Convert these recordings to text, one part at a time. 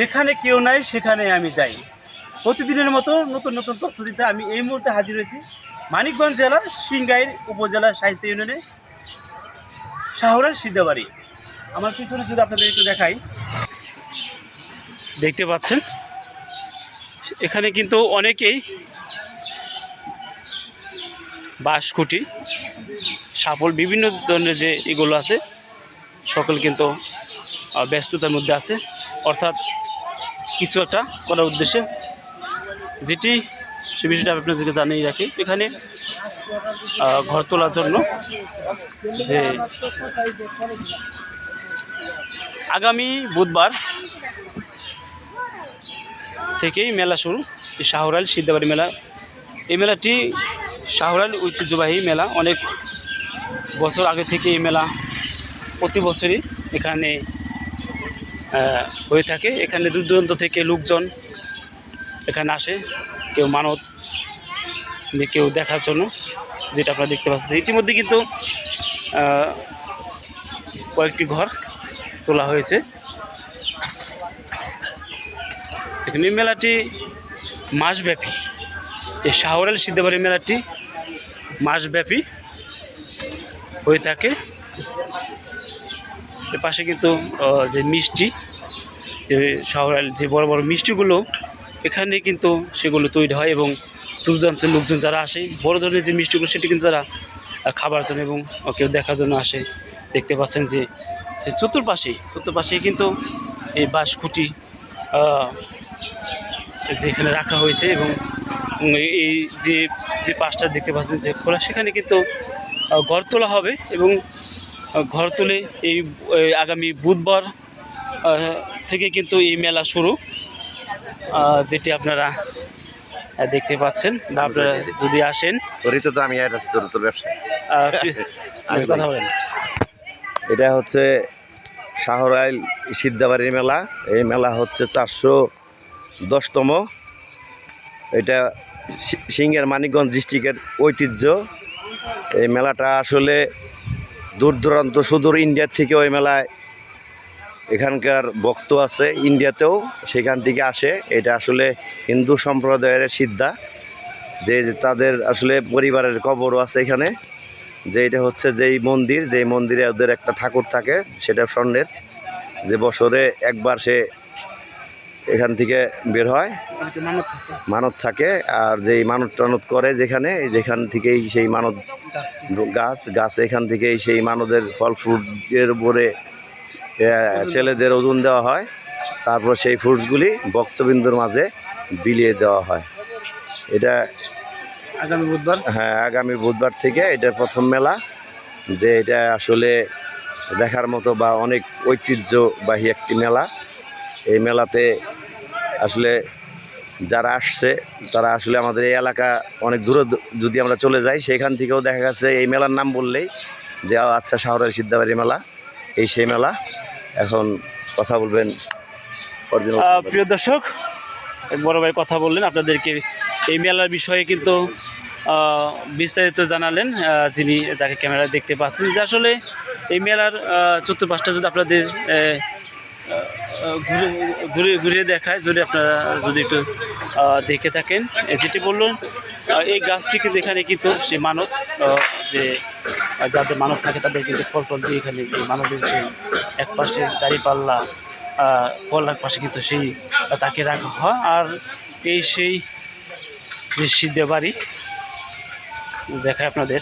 যেখানে কেউ নাই, সেখানে আমি যাই। প্রতিদিনের মতো নতুন নতুন তথ্য দিতে আমি এই মুহূর্তে হাজির হয়েছি মানিকগঞ্জ জেলার সিংগাইর উপজেলার সাহিত্য ইউনিয়নে, শাহরার সিদ্ধাবাড়ি। আমার পিছনে যদি আপনাদের একটু দেখাই। দেখতে পাচ্ছেন, এখানে কিন্তু অনেকেই বাঁশকুটি সাফল বিভিন্ন ধরনের যে এগুলো আছে, সকল কিন্তু ব্যস্ততার মধ্যে আছে। অর্থাৎ কিছু একটা করার উদ্দেশ্যে যেটি সে বিষয়টা আপনাদেরকে জানিয়ে রাখি। এখানে ঘর তোলার জন্য যে আগামী বুধবার থেকেই মেলা শুরু, এই শাহরাল সিদ্ধাবাড়ি মেলা। এই মেলাটি শাহরাল ঐতিহ্যবাহী মেলা। অনেক বছর আগে থেকে এই মেলা প্রতি বছরই এখানে হয়ে থাকে। এখানে দূর দূরান্ত থেকে লোকজন এখানে আসে, কেউ মানত কেউ দেখার জন্য, যেটা আপনারা দেখতে পাচ্ছেন। ইতিমধ্যে কিন্তু কয়েকটি ঘর তোলা হয়েছে। এখানে এই মেলাটি মাসব্যাপী। এই শাহরাল সিদ্ধাবাড়ি মেলাটি মাসব্যাপী হয়ে থাকে। পাশে কিন্তু যে মিষ্টি যে শহরের যে বড় বড় মিষ্টিগুলো এখানে কিন্তু সেগুলো তৈরি হয় এবং দূরদূরান্তের লোকজন যারা আসে বড় ধরনের যে মিষ্টিগুলো সেটি কিন্তু তারা খাবার জন্য এবং কেউ দেখার জন্য আসে দেখতে পাচ্ছেন যে যে চতুর্পাশে চতুর্পাশে কিন্তু এই বাঁশখুঁটি আহ, যেখানে রাখা হয়েছে এবং এই যে যে পাশটা দেখতে পাচ্ছেন যে খোলা সেখানে কিন্তু ঘর তোলা হবে এবং ঘর তুলে এই আগামী বুধবার থেকে কিন্তু এই মেলা শুরু যেটি আপনারা দেখতে পাচ্ছেন বা আপনারা যদি আসেন। তো আমি কথা বলেন। এটা হচ্ছে শাহরাইল সিদ্ধাবাড়ির মেলা। এই মেলা হচ্ছে চারশো দশতম। এটা সিংহের মানিকগঞ্জ ডিস্ট্রিক্টের ঐতিহ্য। এই মেলাটা আসলে দূর দূরান্ত সুদূর ইন্ডিয়া থেকে ওই মেলায় এখানকার ভক্ত আছে, ইন্ডিয়াতেও সেখান থেকে আসে। এটা আসলে হিন্দু সম্প্রদায়ের সিদ্ধা যে তাদের আসলে পরিবারের কবরও আছে এখানে। যে এটা হচ্ছে যেই মন্দির, যেই মন্দিরে ওদের একটা ঠাকুর থাকে, সেটা স্বর্ণের। যে বছরে একবার সে এখান থেকে বের হয়। মানত থাকে, আর যেই মানত টানত করে যেখানে যেখান থেকেই সেই মানত গাছ গাছ এখান থেকেই সেই মানদের ফল ফ্রুটের উপরে ছেলেদের ওজন দেওয়া হয়। তারপর সেই ফ্রুটসগুলি ভক্তবিন্দুর মাঝে বিলিয়ে দেওয়া হয়। এটা আগামী বুধবার? হ্যাঁ আগামী বুধবার থেকে এটা প্রথম মেলা যে এটা আসলে দেখার মতো বা অনেক ঐতিহ্যবাহী একটি মেলা। এই মেলাতে আসলে যারা আসছে তারা আসলে আমাদের এই এলাকা অনেক দূরে যদি আমরা চলে যাই সেখান থেকেও দেখা গেছে এই মেলার নাম বললেই যে আচ্ছা শহরের সিদ্ধাবাড়ি মেলা এই সেই মেলা। এখন কথা বলবেন প্রিয় দর্শক এক বড় ভাই কথা বললেন আপনাদেরকে এই মেলার বিষয়ে কিন্তু বিস্তারিত জানালেন যিনি যাকে ক্যামেরায় দেখতে পাচ্ছেন যে আসলে এই মেলার চতুর্পাশটা যদি আপনাদের ঘুরে ঘুরে দেখায়। যদি আপনারা যদি একটু দেখে থাকেন যেটি বললেন এই গাছটিকে এখানে কিন্তু সে মানব যে যাদের মানব থাকে, তাদের কিন্তু ফল ফল দিয়ে এখানে মানবের সেই এক পাশে দাঁড়িপাল্লা ফল এক পাশে কিন্তু সেই তাকে রাখা হয়। আর এই সেই যে সিদ্ধে বাড়ি দেখায় আপনাদের।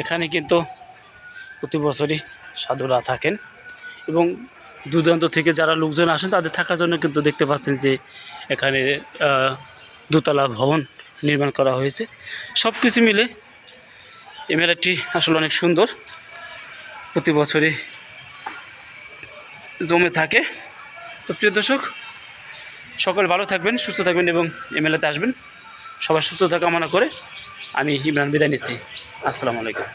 এখানে কিন্তু প্রতি বছরই সাধুরা থাকেন এবং দূরান্ত থেকে যারা লোকজন আসেন, তাদের থাকার জন্য কিন্তু দেখতে পাচ্ছেন যে এখানে দোতলা ভবন নির্মাণ করা হয়েছে। সব কিছু মিলে এই মেলাটি আসলে অনেক সুন্দর। প্রতি বছরই জমে থাকে। তো প্রিয় দর্শক, সকল ভালো থাকবেন, সুস্থ থাকবেন এবং এই মেলাতে আসবেন। সবাই সুস্থতা কামনা করে। আমি ইমরান বিদায় নিচ্ছি। আসসালামু আলাইকুম।